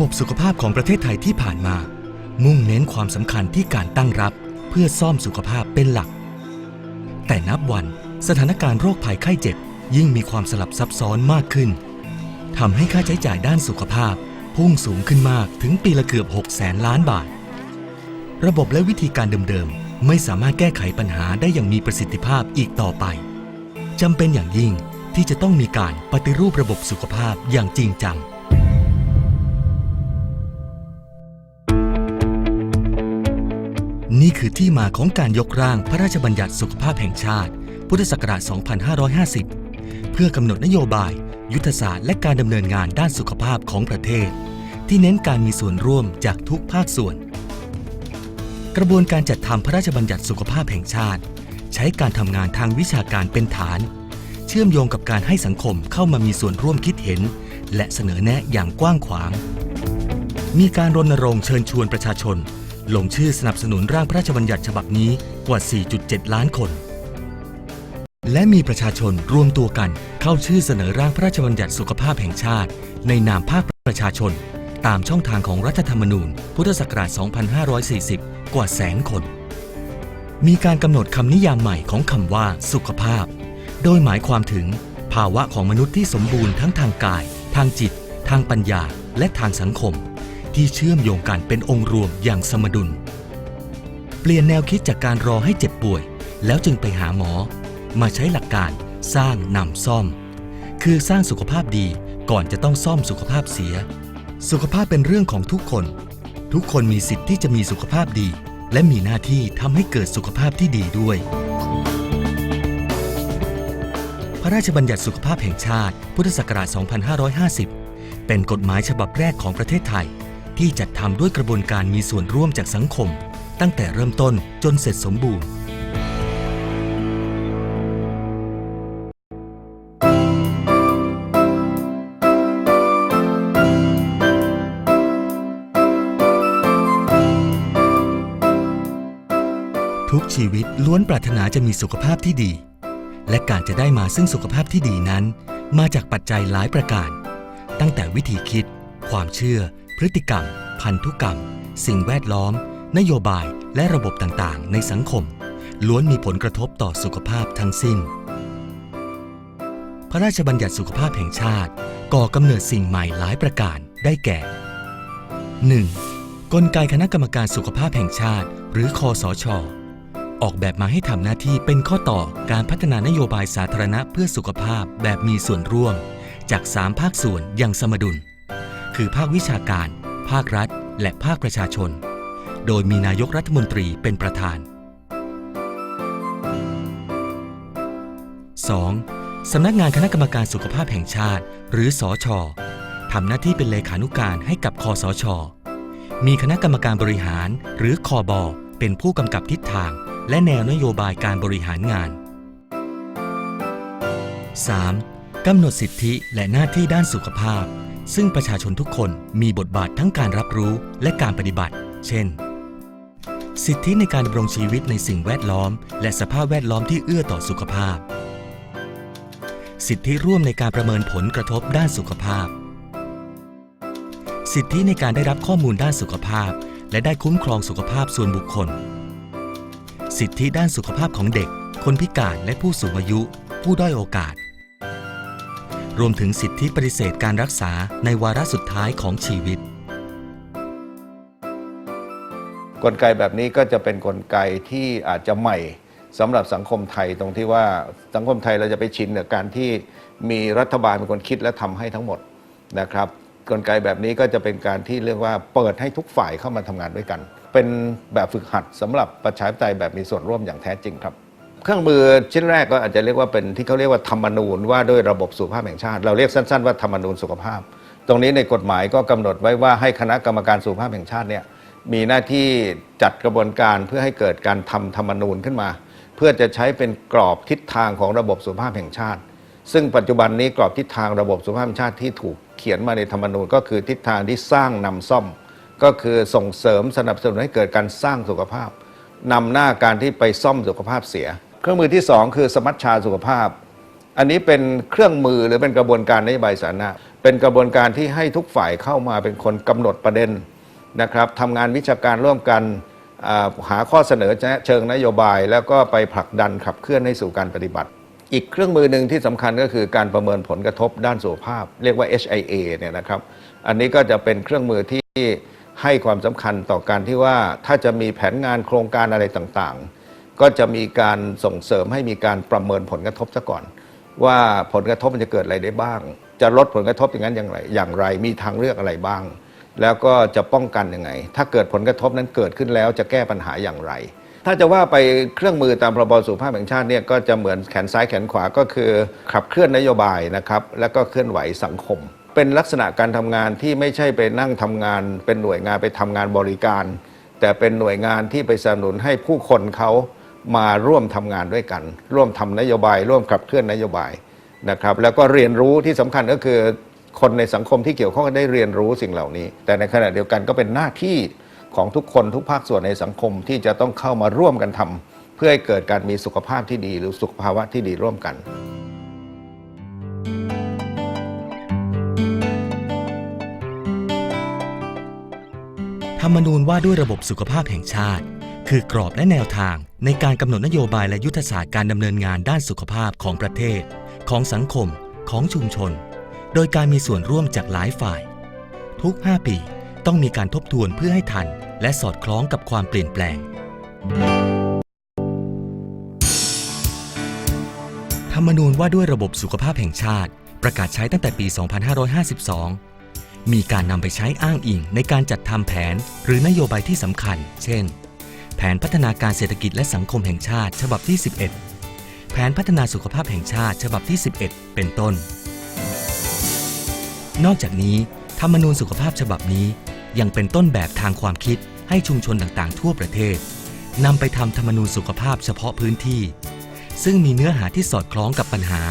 ระบบสุขภาพของประเทศไทยที่ผ่านมา มุ่งเน้นความสำคัญที่การตั้งรับเพื่อซ่อมสุขภาพเป็นหลัก แต่นับวันสถานการณ์โรคภัยไข้เจ็บ ยิ่งมีความสลับซับซ้อนมากขึ้นทำให้ค่าใช้จ่ายด้านสุขภาพ พุ่งสูงขึ้นมากถึงปีละเกือบ6แสนล้านบาท ระบบและวิธีการเดิมๆ ไม่สามารถแก้ไขปัญหาได้อย่างมีประสิทธิภาพอีกต่อไปจำเป็นอย่างยิ่งที่จะต้องมีการปฏิรูประบบสุขภาพอย่างจริงจัง นี่คือที่มาของการยกร่างพระราชบัญญัติสุขภาพแห่งชาติ พุทธศักราช 2550 เพื่อกำหนดนโยบาย ยุทธศาสตร์และการดำเนินงานด้านสุขภาพของประเทศ ที่เน้นการมีส่วนร่วมจากทุกภาคส่วน กระบวนการจัดทำพระราชบัญญัติสุขภาพแห่งชาติ ใช้การทำงานทางวิชาการเป็นฐาน เชื่อมโยงกับการให้สังคมเข้ามามีส่วนร่วมคิดเห็น และเสนอแนะอย่างกว้างขวาง มีการรณรงค์เชิญชวนประชาชน ลงชื่อสนับสนุนร่างพระราชบัญญัติฉบับนี้กว่า 4.7 ล้านคน และมีประชาชนรวมตัวกันเข้าชื่อเสนอร่างพระราชบัญญัติสุขภาพแห่งชาติ ในนามภาคประชาชน ตามช่องทางของรัฐธรรมนูญ พุทธศักราช 2540 กว่าแสนคน มีการกำหนดคำนิยามใหม่ของคำว่าสุขภาพ โดยหมายความถึง ภาวะของมนุษย์ที่สมบูรณ์ทั้งทางกาย ทางจิต ทางปัญญา และทางสังคม ที่เชื่อมโยงกันเป็นองค์รวมอย่างสมดุล เปลี่ยนแนวคิดจากการรอให้เจ็บป่วย แล้วจึงไปหาหมอ มาใช้หลักการสร้างนำซ่อม คือสร้างสุขภาพดีก่อนจะต้องซ่อมสุขภาพเสีย สุขภาพเป็นเรื่องของทุกคน ทุกคนมีสิทธิ์ที่จะมีสุขภาพดี และมีหน้าที่ทำให้เกิดสุขภาพที่ดีด้วย พระราชบัญญัติสุขภาพแห่งชาติ พุทธศักราช 2550 เป็นกฎหมายฉบับแรกของประเทศไทย ที่จัดทำด้วยกระบวนการมีส่วนร่วมจากสังคม ตั้งแต่เริ่มต้นจนเสร็จสมบูรณ์ ทุกชีวิตล้วนปรารถนาจะมีสุขภาพที่ดี และการจะได้มาซึ่งสุขภาพที่ดีนั้น มาจากปัจจัยหลายประการ ตั้งแต่วิธีคิด ความเชื่อ พฤติกรรม พันธุกรรม สิ่งแวดล้อม นโยบายและระบบต่างๆ ในสังคม ล้วนมีผลกระทบต่อสุขภาพทั้งสิ้น พระราชบัญญัติสุขภาพแห่งชาติ ก่อกำเนิดสิ่งใหม่หลายประการได้แก่ 1. กลไกคณะกรรมการสุขภาพแห่งชาติ หรือคอสชออกแบบมาให้ทำหน้าที่เป็นข้อต่อการพัฒนานโยบายสาธารณะเพื่อสุขภาพแบบมีส่วนร่วม จาก 3 ภาคส่วนอย่างสมดุล คือภาควิชาการ ภาครัฐ และภาคประชาชน โดยมีนายกรัฐมนตรีเป็นประธาน 2. สำนักงานคณะกรรมการสุขภาพแห่งชาติ หรือสอชอทำหน้าที่เป็นเลขานุการให้กับคอสชมีคณะกรรมการบริหาร หรือคอบอเป็นผู้กำกับทิศทาง และแนวนโยบายการบริหารงาน 3. กำหนดสิทธิและหน้าที่ด้านสุขภาพ ซึ่งประชาชนทุกคนมีบทบาททั้งการรับรู้และการปฏิบัติ เช่น สิทธิในการดำรงชีวิตในสิ่งแวดล้อม และสภาพแวดล้อมที่เอื้อต่อสุขภาพ สิทธิร่วมในการประเมินผลกระทบด้านสุขภาพ สิทธิในการได้รับข้อมูลด้านสุขภาพ และได้คุ้มครองสุขภาพส่วนบุคคล สิทธิด้านสุขภาพของเด็ก คนพิการและผู้สูงอายุ ผู้ด้อยโอกาส รวมถึงสิทธิปฏิเสธการรักษาในวาระสุดท้ายของชีวิต กลไกแบบนี้ก็จะเป็นกลไกที่อาจจะใหม่สำหรับสังคมไทยตรงที่ว่าสังคมไทยเราจะไปชินกับการที่มีรัฐบาลเป็นคนคิดและทำให้ทั้งหมดนะครับ กลไกแบบนี้ก็จะเป็นการที่เรียกว่าเปิดให้ทุกฝ่ายเข้ามาทำงานด้วยกัน เป็นแบบฝึกหัดสำหรับประชาธิปไตยแบบมีส่วนร่วมอย่างแท้จริงครับ เครื่องมือชิ้นแรกก็อาจจะเรียกว่าเป็นที่เขาเรียกว่าธรรมนูญว่าด้วยระบบสุขภาพแห่งชาติ เราเรียกสั้น ๆ ว่าธรรมนูญสุขภาพ ตรงนี้ในกฎหมายก็กำหนดไว้ว่าให้คณะกรรมการสุขภาพแห่งชาติเนี่ยมีหน้าที่จัดกระบวนการเพื่อให้เกิดการทำธรรมนูญขึ้นมา เพื่อจะใช้เป็นกรอบทิศทางของระบบสุขภาพแห่งชาติ ซึ่งปัจจุบันนี้กรอบทิศทางระบบสุขภาพแห่งชาติที่ถูกเขียนมาในธรรมนูญก็คือทิศทางที่สร้างนำซ่อม ก็คือส่งเสริมสนับสนุนให้เกิดการสร้างสุขภาพนำหน้าการที่ไปซ่อมสุขภาพเสีย เครื่องมือที่สองคือสมัชชาสุขภาพ อันนี้เป็นเครื่องมือหรือเป็นกระบวนการนโยบายสาธารณะเป็นกระบวนการที่ให้ทุกฝ่ายเข้ามาเป็นคนกำหนดประเด็นนะครับทำงานวิชาการร่วมกันหาข้อเสนอเชิงนโยบาย แล้วก็ไปผลักดันขับเคลื่อนให้สู่การปฏิบัติ อีกเครื่องมือหนึ่งที่สำคัญก็คือการประเมินผลกระทบด้านสุขภาพ เรียกว่า HIA เนี่ยนะครับอันนี้ก็จะเป็นเครื่องมือที่ให้ความสำคัญต่อการที่ว่าถ้าจะมีแผนงานโครงการอะไรต่างๆ ก็จะมีการส่งเสริมให้มีการประเมินผลกระทบซะก่อน ว่าผลกระทบมันจะเกิดอะไรได้บ้าง จะลดผลกระทบอย่างนั้นอย่างไร อย่างไรมีทางเลือกอะไรบ้าง แล้วก็จะป้องกันยังไง ถ้าเกิดผลกระทบนั้นเกิดขึ้นแล้วจะแก้ปัญหาอย่างไร ถ้าจะว่าไปเครื่องมือตามพรบสุขภาพแห่งชาติเนี่ยก็จะเหมือนแขนซ้ายแขนขวาก็คือขับเคลื่อนนโยบายนะครับแล้วก็เคลื่อนไหวสังคม เป็นลักษณะการทำงานที่ไม่ใช่ไปนั่งทำงาน เป็นหน่วยงานไปทำงานบริการ แต่เป็นหน่วยงานที่ไปสนับสนุนให้ผู้คนเขา มาร่วมทำงานด้วยกัน ร่วมทำนโยบาย ร่วมขับเคลื่อนนโยบายนะครับ แล้วก็เรียนรู้ที่สำคัญก็คือคนในสังคมที่เกี่ยวข้องได้เรียนรู้สิ่งเหล่านี้ แต่ในขณะเดียวกันก็เป็นหน้าที่ของทุกคนทุกภาคส่วนในสังคมที่จะต้องเข้ามาร่วมกันทำเพื่อให้เกิดการมีสุขภาพที่ดี หรือสุขภาวะที่ดีร่วมกันธรรมนูญว่าด้วยระบบสุขภาพแห่งชาติ คือกรอบและแนวทางในการกำหนดนโยบายและยุทธศาสตร์การดำเนินงานด้านสุขภาพของประเทศ ของสังคม ของชุมชน โดยการมีส่วนร่วมจากหลายฝ่าย ทุก 5 ปีต้องมีการทบทวนเพื่อให้ทัน และสอดคล้องกับความเปลี่ยนแปลง ธรรมนูญว่าด้วยระบบสุขภาพแห่งชาติ ประกาศใช้ตั้งแต่ปี 2552มีการนำไปใช้อ้างอิงในการจัดทำแผนหรือนโยบายที่สำคัญ เช่น แผนพัฒนาการเศรษฐกิจและสังคมแห่งชาติฉบับที่ 11 แผนพัฒนาสุขภาพแห่งชาติฉบับที่ 11 เป็นต้น นอกจากนี้ ธรรมนูญสุขภาพฉบับนี้ ยังเป็นต้นแบบทางความคิดให้ชุมชนต่างๆ ทั่วประเทศนำไปทำธรรมนูญสุขภาพเฉพาะพื้นที่ ซึ่งมีเนื้อหาที่สอดคล้องกับปัญหา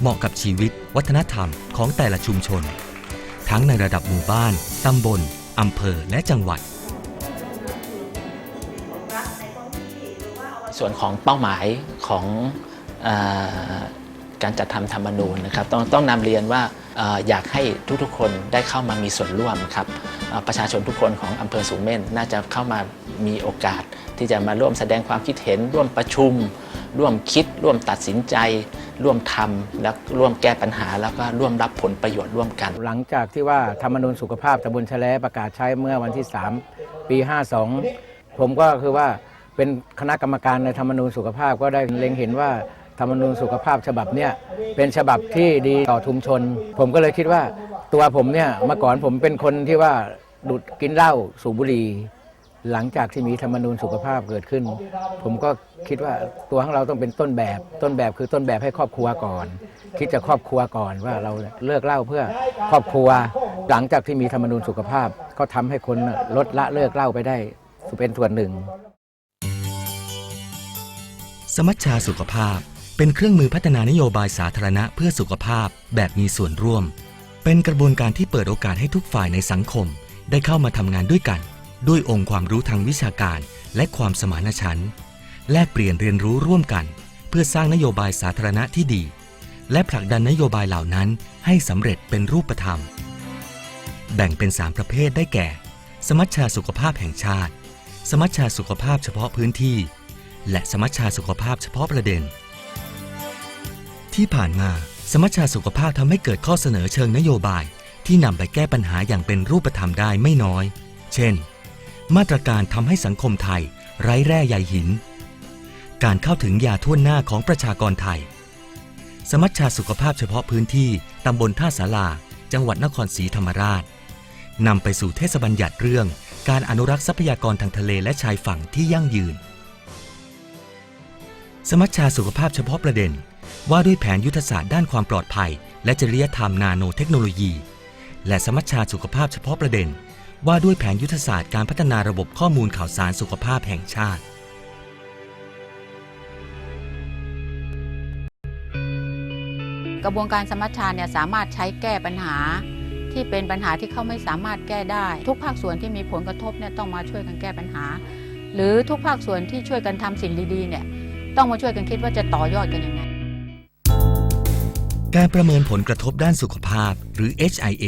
เหมาะกับชีวิต วัฒนธรรมของแต่ละชุมชน ทั้งในระดับหมู่บ้าน ตำบลอำเภอ และจังหวัด ส่วนของเป้าหมายของอการจัดทำธรรมนูญนะครับต้องต้องนำเรียนว่าออยากให้ทุกๆ คนได้เข้ามามีส่วนร่วมครับประชาชนทุกคนของอำเภอสูงเม่นน่าจะเข้ามามีโอกาส ที่จะมาร่วมแสดงความคิดเห็น ร่วมประชุม ร่วมคิด ร่วมตัดสินใจ ร่วมทำและร่วมแก้ปัญหา แล้วก็ร่วมรับผลประโยชน์ร่วมกัน หลังจากที่ว่าธรรมนูญสุขภาพตำบลแลประกาศใช้เมื่อวันที่ 3 ปี 52 ผมก็คือว่า เป็นคณะกรรมการในธรรมนูญสุขภาพก็ได้เล็งเห็นว่าธรรมนูญสุขภาพฉบับเนี้ยเป็นฉบับที่ดีต่อชุมชน ผมก็เลยคิดว่าตัวผมเนี่ยเมื่อก่อนผมเป็นคนที่ว่าดูดกินเหล้าสูบบุหรี่หลังจากที่มีธรรมนูญสุขภาพเกิดขึ้น ผมก็คิดว่าตัวของเราต้องเป็นต้นแบบ ต้นแบบคือต้นแบบให้ครอบครัวก่อน คิดจะครอบครัวก่อนว่าเราเลิกเหล้าเพื่อครอบครัว หลังจากที่มีธรรมนูญสุขภาพ ก็ทำให้คนลดละเลิกเหล้าไปได้เป็นส่วนหนึ่ง สมัชชาสุขภาพ เป็นเครื่องมือพัฒนานโยบายสาธารณะเพื่อสุขภาพแบบมีส่วนร่วม เป็นกระบวนการที่เปิดโอกาสให้ทุกฝ่ายในสังคม ได้เข้ามาทำงานด้วยกัน ด้วยองค์ความรู้ทางวิชาการ และความสมานฉันท์แลกเปลี่ยนเรียนรู้ร่วมกัน เพื่อสร้างนโยบายสาธารณะที่ดี และผลักดันนโยบายเหล่านั้นให้สำเร็จเป็นรูปธรรม แบ่งเป็น 3 ประเภทได้แก่ สมัชชาสุขภาพแห่งชาติ สมัชชาสุขภาพเฉพาะพื้นที่ และสมัชชาสุขภาพเฉพาะประเด็น ที่ผ่านมาสมัชชาสุขภาพทำให้เกิดข้อเสนอเชิงนโยบาย ที่นำไปแก้ปัญหาอย่างเป็นรูปธรรมได้ไม่น้อย เช่น มาตรการทำให้สังคมไทย ไร้แร่ใยหิน การเข้าถึงยาท่วหน้าของประชากรไทย สมัชชาสุขภาพเฉพาะพื้นที่ตำบลท่าสาราจังหวัดนครศรีธรรมราชนำไปสู่เทศบัญญัติเรื่อง การอนุรักษ์ทรัพยากรทางทะเลและชายฝั่งที่ยั่งยืน สมัชชาสุขภาพเฉพาะประเด็น ว่าด้วยแผนยุทธศาสตร์ด้านความปลอดภัย และจริยธรรมนาโนเทคโนโลยี และสมัชชาสุขภาพเฉพาะประเด็น ว่าด้วยแผนยุทธศาสตร์การพัฒนาระบบข้อมูลข่าวสารสุขภาพแห่งชาติ กระบวนการสมัชชาเนี่ยสามารถใช้แก้ปัญหา ที่เป็นปัญหาที่เขาไม่สามารถแก้ได้ ทุกภาคส่วนที่มีผลกระทบเนี่ยต้องมาช่วยกันแก้ปัญหา หรือทุกภาคส่วนที่ช่วยกันทำสิ่งดีๆเนี่ย ต้องมาช่วยกันคิดว่าจะต่อยอดกันยังไง การประเมินผลกระทบด้านสุขภาพหรือ HIA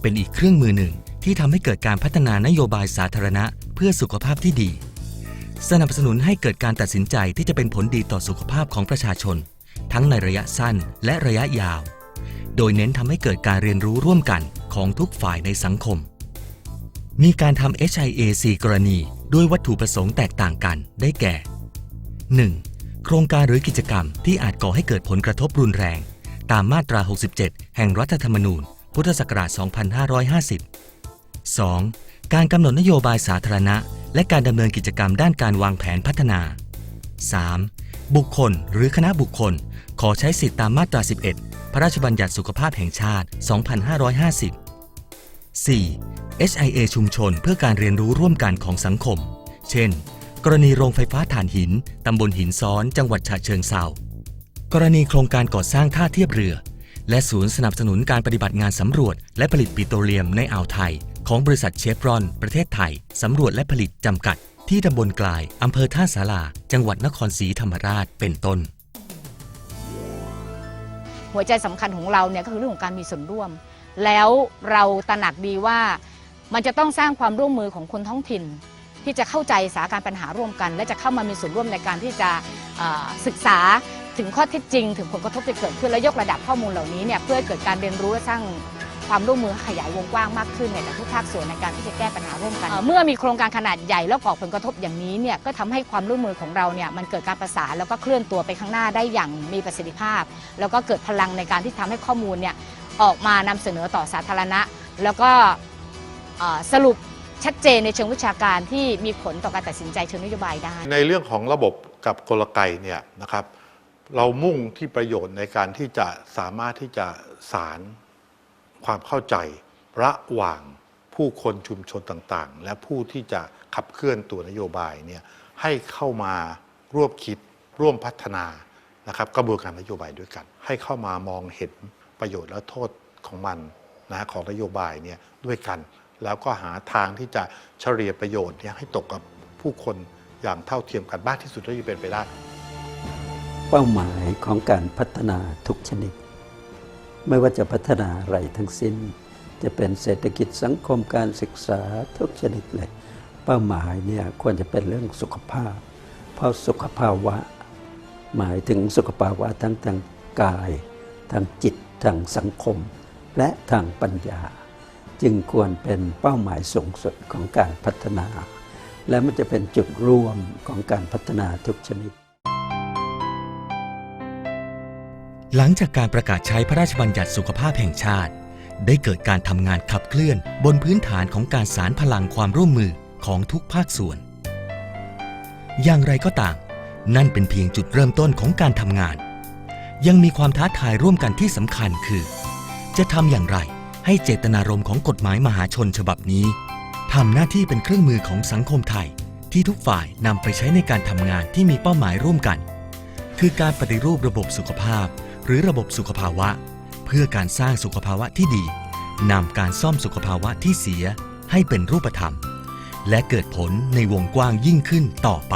เป็นอีกเครื่องมือหนึ่งที่ทำให้เกิดการพัฒนานโยบายสาธารณะ เพื่อสุขภาพที่ดี สนับสนุนให้เกิดการตัดสินใจที่จะเป็นผลดีต่อสุขภาพของประชาชน ทั้งในระยะสั้นและระยะยาว โดยเน้นทำให้เกิดการเรียนรู้ร่วมกันของทุกฝ่ายในสังคม มีการทำ HIA 4กรณีด้วยวัตถุประสงค์แตกต่างกันได้แก่ 1. โครงการหรือกิจกรรมที่อาจก่อให้เกิดผลกระทบรุนแรง ตามมาตรา 67 แห่งรัฐธรรมนูญ พุทธศักราช 2550 2. การกำหนดนโยบายสาธารณะ และการดำเนินกิจกรรมด้านการวางแผนพัฒนา 3. บุคคลหรือคณะบุคคล ขอใช้สิทธิตามมาตรา 11 พระราชบัญญัติสุขภาพแห่งชาติ 2550 4. HIA ชุมชนเพื่อการเรียนรู้ร่วมกันของสังคม เช่น กรณีโรงไฟฟ้าถ่านหิน ตำบลหินซ้อน จังหวัดฉะเชิงเซากรณีโครงการก่อสร้างท่าเทียบเรือ และศูนย์สนับสนุนการปฏิบัติงานสำรวจ และผลิตปิโตรเลียมในอ่าวไทย ของบริษัทเชฟรอน ประเทศไทย สำรวจและผลิตจำกัด ที่ตำบลกลายอำเภอท่าสาราจังหวัดนครศรีธรรมราชเป็นต้น หัวใจสำคัญของเราเนี่ยก็คือเรื่องของการมีส่วนร่วม แล้วเราตระหนักดีว่ามันจะต้องสร้างความร่วมมือของคนท้องถิ่น ที่จะเข้าใจสถานการณ์ปัญหาร่วมกัน และจะเข้ามามีส่วนร่วมในการที่จะเอ่อศึกษาถึงข้อเท็จจริง ถึงผลกระทบที่เกิดขึ้นและยกระดับข้อมูลเหล่านี้เนี่ยเพื่อให้เกิดการเรียนรู้และสร้างความร่วมมือขยายวงกว้างมากขึ้นในแต่ทุกภาคส่วนในการที่จะแก้ปัญหาร่วมกันเอ่อเมื่อมีโครงการขนาดใหญ่แล้วก่อผลกระทบอย่างนี้เนี่ยก็ทำให้ความร่วมมือของเราเนี่ยมันเกิดการประสานแล้วก็เคลื่อนตัวไปข้างหน้าได้อย่างมีประสิทธิภาพ แล้วก็เกิดพลังในการที่ทำให้ข้อมูลเนี่ยออกมานำเสนอต่อสาธารณะ แล้วก็เอ่อสรุป ชัดเจนในเชิงวิชาการที่มีผลต่อการตัดสินใจเชิงนโยบายได้ ในเรื่องของระบบกับกลไกเนี่ยนะครับ เรามุ่งที่ประโยชน์ในการที่จะสามารถที่จะสารความเข้าใจ ระหว่างผู้คนชุมชนต่างๆ และผู้ที่จะขับเคลื่อนตัวนโยบายเนี่ยให้เข้ามาร่วมคิดร่วมพัฒนานะครับกระบวนการนโยบายด้วยกัน ให้เข้ามามองเห็นประโยชน์และโทษของมันนะของนโยบายเนี่ยด้วยกัน แล้วก็หาทางที่จะเฉลี่ยประโยชน์นี่ยให้ตกกับผู้คนอย่างเท่าเทียมกันมากที่สุดเท่าที่เป็นไปได้ เป้าหมายของการพัฒนาทุกชนิด ไม่ว่าจะพัฒนาอะไรทั้งสิ้น จะเป็นเศรษฐกิจสังคมการศึกษาทุกชนิดเลย เป้าหมายเนี่ยควรจะเป็นเรื่องสุขภาพ เพราะสุขภาวะ หมายถึงสุขภาวะทั้งทางกาย ทางจิตทางสังคม และทางปัญญา จึงควรเป็นเป้าหมายสูงสุดของการพัฒนา และมันจะเป็นจุดร่วมของการพัฒนาทุกชนิด หลังจากการประกาศใช้พระราชบัญญัติสุขภาพแห่งชาติ ได้เกิดการทำงานขับเคลื่อนบนพื้นฐานของการสารพลังความร่วมมือของทุกภาคส่วน อย่างไรก็ตาม นั่นเป็นเพียงจุดเริ่มต้นของการทำงาน ยังมีความท้าทายร่วมกันที่สำคัญคือ จะทำอย่างไร ให้เจตนารมณ์ของกฎหมายมหาชนฉบับนี้ทำหน้าที่เป็นเครื่องมือของสังคมไทย ที่ทุกฝ่ายนำไปใช้ในการทำงานที่มีเป้าหมายร่วมกัน คือการปฏิรูประบบสุขภาพ หรือระบบสุขภาวะ เพื่อการสร้างสุขภาวะที่ดีนำการซ่อมสุขภาวะที่เสียให้เป็นรูปธรรม และเกิดผลในวงกว้างยิ่งขึ้นต่อไป